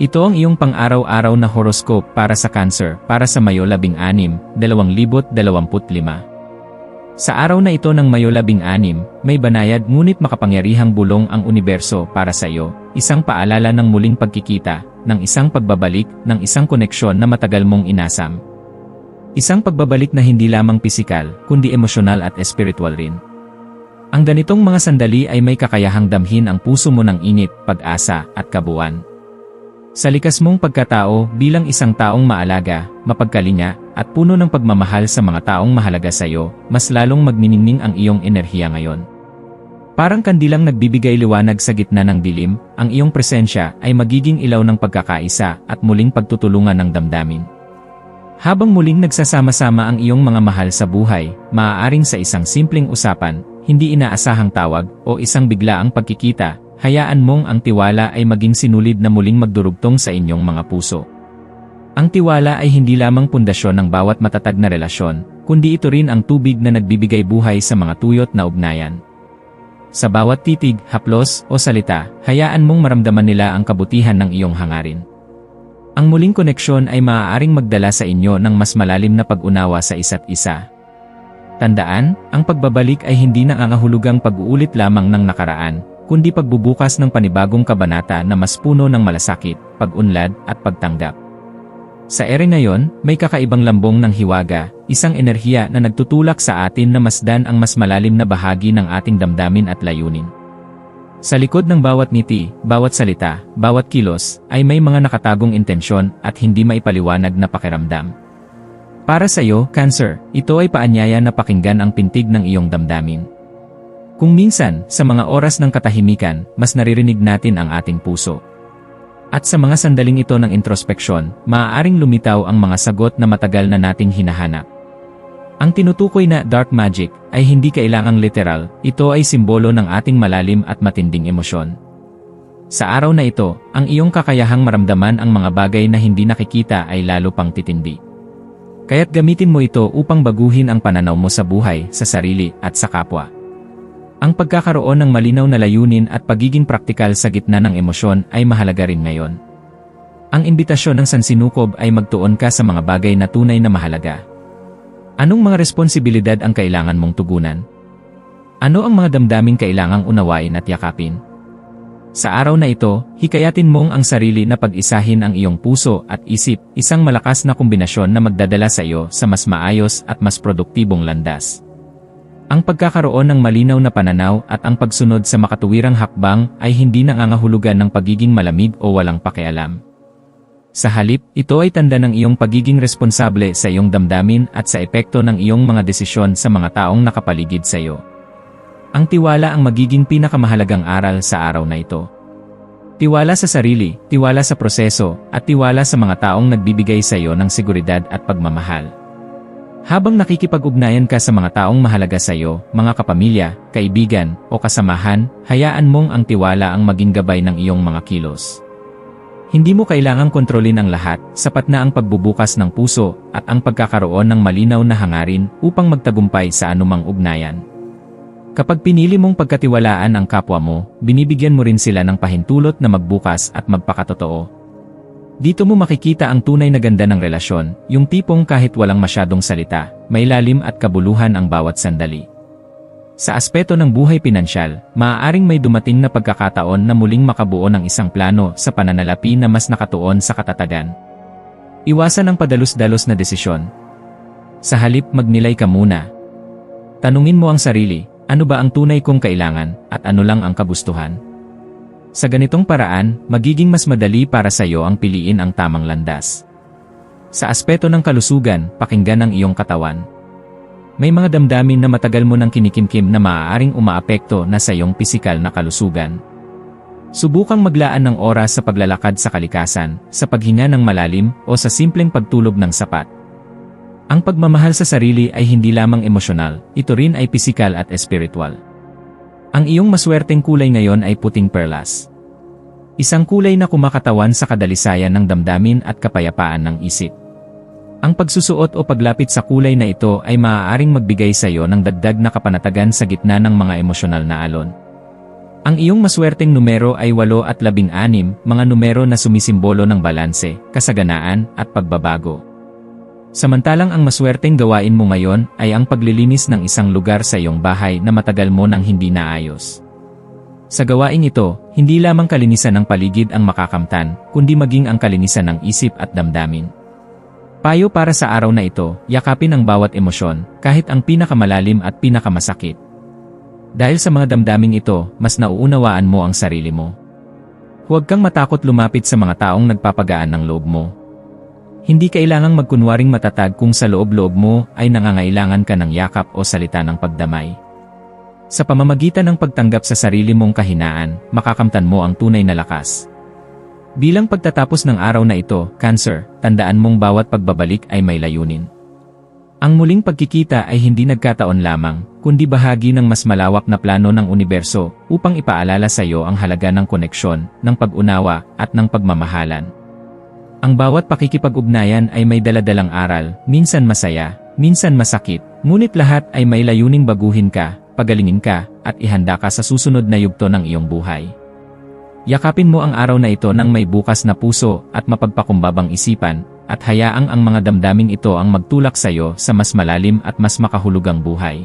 Ito ang iyong pang-araw-araw na horoscope para sa Cancer para sa Mayo 16, 2025. Sa araw na ito ng Mayo 16, may banayad ngunit makapangyarihang bulong ang universo para sa iyo, isang paalala ng muling pagkikita, ng isang pagbabalik, ng isang koneksyon na matagal mong inasam. Isang pagbabalik na hindi lamang pisikal, kundi emosyonal at espiritual rin. Ang ganitong mga sandali ay may kakayahang damhin ang puso mo ng init, pag-asa, at kabuuan. Sa likas mong pagkatao bilang isang taong maalaga, mapagkalinya, at puno ng pagmamahal sa mga taong mahalaga sa iyo, mas lalong magniningning ang iyong enerhiya ngayon. Parang kandilang nagbibigay liwanag sa gitna ng dilim, ang iyong presensya ay magiging ilaw ng pagkakaisa at muling pagtutulungan ng damdamin. Habang muling nagsasama-sama ang iyong mga mahal sa buhay, maaaring sa isang simpleng usapan, hindi inaasahang tawag, o isang biglaang pagkikita, hayaan mong ang tiwala ay maging sinulid na muling magdurugtong sa inyong mga puso. Ang tiwala ay hindi lamang pundasyon ng bawat matatag na relasyon, kundi ito rin ang tubig na nagbibigay buhay sa mga tuyot na ugnayan. Sa bawat titig, haplos, o salita, hayaan mong maramdaman nila ang kabutihan ng iyong hangarin. Ang muling koneksyon ay maaaring magdala sa inyo ng mas malalim na pag-unawa sa isa't isa. Tandaan, ang pagbabalik ay hindi nangangahulugang pag-uulit lamang ng nakaraan, kundi pagbubukas ng panibagong kabanata na mas puno ng malasakit, pag-unlad, at pagtanggap. Sa ere na yon, may kakaibang lambong ng hiwaga, isang enerhiya na nagtutulak sa atin na masdan ang mas malalim na bahagi ng ating damdamin at layunin. Sa likod ng bawat ngiti, bawat salita, bawat kilos, ay may mga nakatagong intensyon at hindi maipaliwanag na pakiramdam. Para sa iyo, Cancer, ito ay paanyaya na pakinggan ang pintig ng iyong damdamin. Kung minsan, sa mga oras ng katahimikan, mas naririnig natin ang ating puso. At sa mga sandaling ito ng introspeksyon, maaaring lumitaw ang mga sagot na matagal na nating hinahanap. Ang tinutukoy na dark magic ay hindi kailangang literal, ito ay simbolo ng ating malalim at matinding emosyon. Sa araw na ito, ang iyong kakayahang maramdaman ang mga bagay na hindi nakikita ay lalo pang titindi. Kaya't gamitin mo ito upang baguhin ang pananaw mo sa buhay, sa sarili, at sa kapwa. Ang pagkakaroon ng malinaw na layunin at pagiging praktikal sa gitna ng emosyon ay mahalaga rin ngayon. Ang imbitasyon ng sansinukob ay magtuon ka sa mga bagay na tunay na mahalaga. Anong mga responsibilidad ang kailangan mong tugunan? Ano ang mga damdaming kailangang unawain at yakapin? Sa araw na ito, hikayatin mong ang sarili na pag-isahin ang iyong puso at isip, isang malakas na kombinasyon na magdadala sa iyo sa mas maayos at mas produktibong landas. Ang pagkakaroon ng malinaw na pananaw at ang pagsunod sa makatuwirang hakbang ay hindi nangangahulugan ng pagiging malamig o walang pakialam. Sa halip, ito ay tanda ng iyong pagiging responsable sa iyong damdamin at sa epekto ng iyong mga desisyon sa mga taong nakapaligid sa iyo. Ang tiwala ang magiging pinakamahalagang aral sa araw na ito. Tiwala sa sarili, tiwala sa proseso, at tiwala sa mga taong nagbibigay sa iyo ng seguridad at pagmamahal. Habang nakikipag-ugnayan ka sa mga taong mahalaga sa iyo, mga kapamilya, kaibigan, o kasamahan, hayaan mong ang tiwala ang maging gabay ng iyong mga kilos. Hindi mo kailangang kontrolin ang lahat, sapat na ang pagbubukas ng puso at ang pagkakaroon ng malinaw na hangarin upang magtagumpay sa anumang ugnayan. Kapag pinili mong pagkatiwalaan ang kapwa mo, binibigyan mo rin sila ng pahintulot na magbukas at magpakatotoo, dito mo makikita ang tunay na ganda ng relasyon, yung tipong kahit walang masyadong salita, may lalim at kabuluhan ang bawat sandali. Sa aspeto ng buhay pinansyal, maaaring may dumating na pagkakataon na muling makabuo ng isang plano sa pananalapi na mas nakatuon sa katatagan. Iwasan ang padalus-dalos na desisyon. Sa halip magnilay ka muna. Tanungin mo ang sarili, ano ba ang tunay kong kailangan at ano lang ang kagustuhan? Sa ganitong paraan, magiging mas madali para sa iyo ang piliin ang tamang landas. Sa aspeto ng kalusugan, pakinggan ang iyong katawan. May mga damdamin na matagal mo nang kinikimkim na maaaring umaapekto na sa iyong pisikal na kalusugan. Subukang maglaan ng oras sa paglalakad sa kalikasan, sa paghinga ng malalim, o sa simpleng pagtulog ng sapat. Ang pagmamahal sa sarili ay hindi lamang emosyonal, ito rin ay pisikal at espiritual. Ang iyong maswerteng kulay ngayon ay puting perlas. Isang kulay na kumakatawan sa kadalisayan ng damdamin at kapayapaan ng isip. Ang pagsusuot o paglapit sa kulay na ito ay maaaring magbigay sa iyo ng dagdag na kapanatagan sa gitna ng mga emosyonal na alon. Ang iyong maswerteng numero ay 8 at 16, mga numero na sumisimbolo ng balanse, kasaganaan, at pagbabago. Samantalang ang maswerteng gawain mo ngayon ay ang paglilinis ng isang lugar sa iyong bahay na matagal mo nang hindi naayos. Sa gawaing ito, hindi lamang kalinisan ng paligid ang makakamtan, kundi maging ang kalinisan ng isip at damdamin. Payo para sa araw na ito, yakapin ang bawat emosyon, kahit ang pinakamalalim at pinakamasakit. Dahil sa mga damdaming ito, mas nauunawaan mo ang sarili mo. Huwag kang matakot lumapit sa mga taong nagpapagaan ng loob mo. Hindi kailangang magkunwaring matatag kung sa loob-loob mo ay nangangailangan ka ng yakap o salita ng pagdamay. Sa pamamagitan ng pagtanggap sa sarili mong kahinaan, makakamtan mo ang tunay na lakas. Bilang pagtatapos ng araw na ito, Cancer, tandaan mong bawat pagbabalik ay may layunin. Ang muling pagkikita ay hindi nagkataon lamang, kundi bahagi ng mas malawak na plano ng universo upang ipaalala sa iyo ang halaga ng koneksyon, ng pag-unawa, at ng pagmamahalan. Ang bawat pakikipag-ugnayan ay may daladalang aral, minsan masaya, minsan masakit, ngunit lahat ay may layuning baguhin ka, pagalingin ka, at ihanda ka sa susunod na yugto ng iyong buhay. Yakapin mo ang araw na ito ng may bukas na puso at mapagpakumbabang isipan, at hayaang ang mga damdaming ito ang magtulak sa iyo sa mas malalim at mas makahulugang buhay.